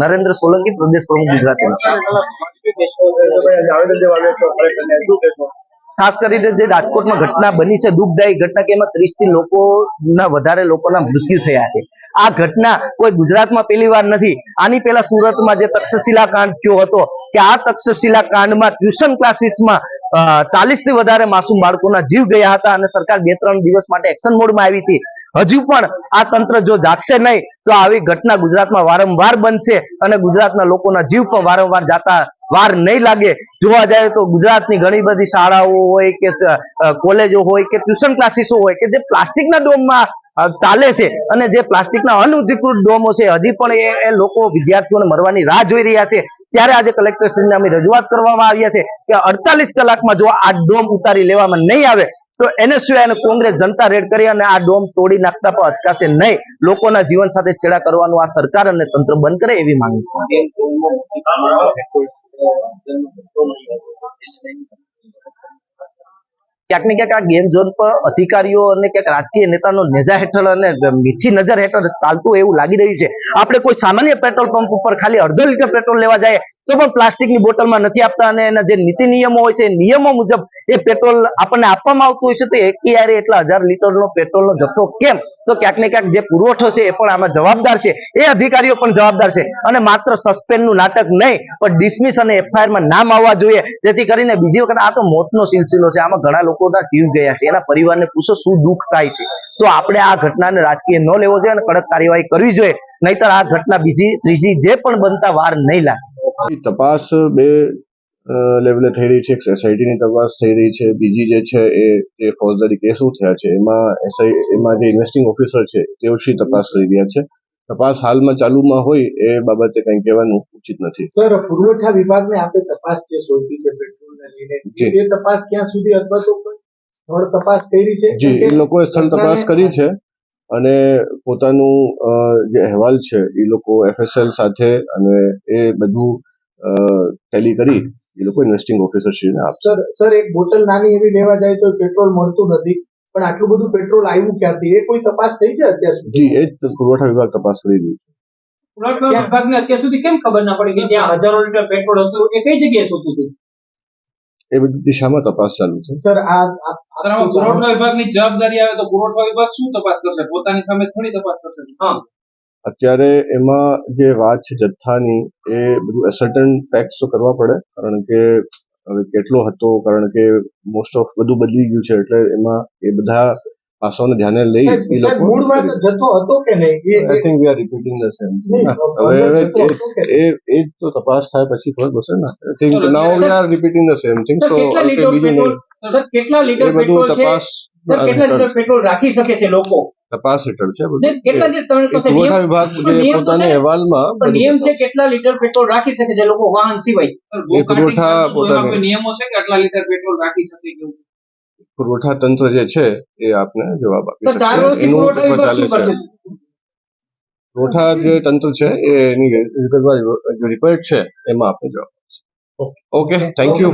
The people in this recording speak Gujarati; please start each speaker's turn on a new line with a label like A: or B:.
A: નરેન્દ્ર સોલંકી પ્રદેશ પ્રમુખ ગુજરાત ખાસ કરીને જે રાજકોટમાં ઘટના બની છે દુઃખદાયી ઘટના કે એમાં ત્રીસથી લોકોના વધારે લોકોના મૃત્યુ થયા છે. આ ઘટના કોઈ ગુજરાતમાં પહેલી વાર નથી. આની પહેલા સુરતમાં જે તક્ષશિલા કાંડ થયો હતો કે આ તક્ષશિલા કાંડમાં ટ્યુશન ક્લાસીસમાં ચાલીસથી વધારે માસૂમ બાળકોના જીવ ગયા હતા અને સરકાર બે ત્રણ દિવસ માટે એક્શન મોડમાં આવી હતી. હજુ પણ આ તંત્ર જો જાગશે નહીં, તો આવી ઘટના ગુજરાતમાં વારંવાર બનશે અને ગુજરાતના લોકોના જીવ પણ વારંવાર જાતા વાર નહીં લાગે. જોવા જાય તો ગુજરાતની ઘણી બધી શાળાઓ હોય કે કોલેજો હોય કે ટ્યુશન ક્લાસીસો હોય કે જે પ્લાસ્ટિકના ડોમમાં ચાલે છે અને જે પ્લાસ્ટિકના અનઅધિકૃત ડોમો છે, હજી પણ એ લોકો વિદ્યાર્થીઓને મરવાની રાહ જોઈ રહ્યા છે. ત્યારે આજે કલેક્ટરશ્રીને અમે રજૂઆત કરવામાં આવ્યા છે કે અડતાલીસ કલાકમાં જો આ ડોમ ઉતારી લેવામાં નહીં આવે તો એને સિવાય કોંગ્રેસ જનતા રેડ કરી અને આ ડોમ તોડી નાખતા પણ અચકાશે નહીં. લોકોના જીવન સાથે છેડા કરવાનું આ સરકાર અને તંત્ર બંધ કરે એવી માંગ છે. ક્યાંક ને ક્યાંક આ ગેમ ઝોન પર અધિકારીઓ અને ક્યાંક રાજકીય નેતાનો નેજા હેઠળ અને મીઠી નજર હેઠળ ચાલતું એવું લાગી રહ્યું છે. આપણે કોઈ સામાન્ય પેટ્રોલ પંપ ઉપર ખાલી અડધો લીટર પેટ્રોલ લેવા જાય તો પણ પ્લાસ્ટિકની બોટલમાં નથી આપતા અને એના જે નીતિ નિયમો હોય છે નિયમો મુજબ એ પેટ્રોલ આપણને આપવામાં આવતું હોય છે, તો એકયારે એટલા હજાર લીટરનો પેટ્રોલનો જથ્થો કેમ? તો ક્યાંક ને ક્યાંક જે પુરવઠો છે એ પણ આમાં જવાબદાર છે. એ અધિકારીઓ પણ જવાબદાર છે. અને માત્ર સસ્પેન્ડનું નાટક નહીં, પણ ડિસમિસ અને એફઆઈઆરમાં નામ આવવા જોઈએ. જેથી કરીને બીજી વખત આ તો મોતનો સિલસિલો છે. આમાં ઘણા લોકોના જીવ ગયા છે. એના પરિવારને પૂછો શું દુઃખ થાય છે. તો આપણે આ ઘટનાને રાજકીય ન લેવો જોઈએ અને કડક કાર્યવાહી કરવી જોઈએ. નહીતર આ ઘટના બીજી, ત્રીજી જે પણ બનતા વાર નહીં લાગે.
B: તપાસ બે લેવલે થઈ રહી છે. એક SIT તપાસ થઈ રહી છે. બીજી જે છે એ જે ફોજદારી કેસો થયા છે એમાં એસઆઈ એમાં જે ઇન્વેસ્ટિંગ ઓફિસર છે તેઓ શી તપાસ કરી રહ્યા છે. તપાસ હાલમાં ચાલુમાં હોય એ બાબતે કંઈ કહેવાનું ઉચિત નથી.
C: સર પુરવઠા વિભાગને આપણે તપાસ જે સોંપી છે પેટ્રોલને લઈને એ તપાસ ક્યાં સુધી અથવા તો સ્થળ તપાસ કરી છે?
B: જી એ લોકોએ સ્થળ તપાસ કરી છે અને પોતાનું જે અહેવાલ છે એ લોકો એફએસએલ સાથે અને એ બધું ટેલી કરી એ લોકો ઇન્વેસ્ટિંગ ઓફિસરશ્રીને આપશે
C: સર સર એક બોટલ નાની એવી લેવા જાય તો પેટ્રોલ મળતું નથી પણ આટલું બધું પેટ્રોલ આવ્યું ક્યાંથી એ કોઈ તપાસ થઈ છે અત્યાર સુધી?
B: જી એ જ પુરવઠા વિભાગ તપાસ કરી રહ્યું છે.
D: પુરવઠા વિભાગને અત્યાર સુધી કેમ ખબર ના પડી કે ત્યાં હજારો લીટર પેટ્રોલ હતું એ કઈ જગ્યાએ શોધ્યું હતું?
B: એ બધી દિશામાં તપાસ ચાલુ છે.
C: સર આ
E: પુરવઠા વિભાગની જવાબદારી આવે તો પુરવઠા વિભાગ શું તપાસ કરશે? પોતાની સામે થોડી તપાસ કરશે?
D: હા.
B: અત્યારે એમાં જે વાત છે જથ્થાની એ બધું એસર્ટન ફેક્ટ તો કરવા પડે કારણ કે હવે કેટલો હતો કારણ કે મોસ્ટ ઓફ બધું બદલી ગયું છે એટલે એમાં એ બધા પાસાઓને ધ્યાને લઈ એ લોકો
C: જતો હતો કે નહીં?
B: I think we are repeating the same હવે હવે એ એ તો તપાસ થાય પછી ખબર પડશે ને. I think now we are repeating the same thing તો
D: કેટલા લીટર
B: બીજું
D: પેટ્રોલ?
B: નહીં.
D: સર કેટલા લીટર પેટ્રોલ છે? સર કેટલા લીટર પેટ્રોલ રાખી શકે છે લોકો?
B: તપાસ હેઠળ છે પુરવઠા વિભાગ જે પોતાના
D: છે.
B: અહેવાલમાં
D: નિયમ છે. કેટલા લીટર પેટ્રોલ રાખી શકે છે લોકો વાહન સિવાય?
B: પુરવઠા પોતાની-
E: નિયમો છે કે આટલા લીટર પેટ્રોલ રાખી શકે એવું?
B: પુરવઠા તંત્ર જે છે એ આપને જવાબ આપી એનું ચાલે છે પુરવઠા જે તંત્ર છે એની વિગતવાર જે રિપોર્ટ છે એમાં આપને જવાબ આપશે. ઓકે. Thank you.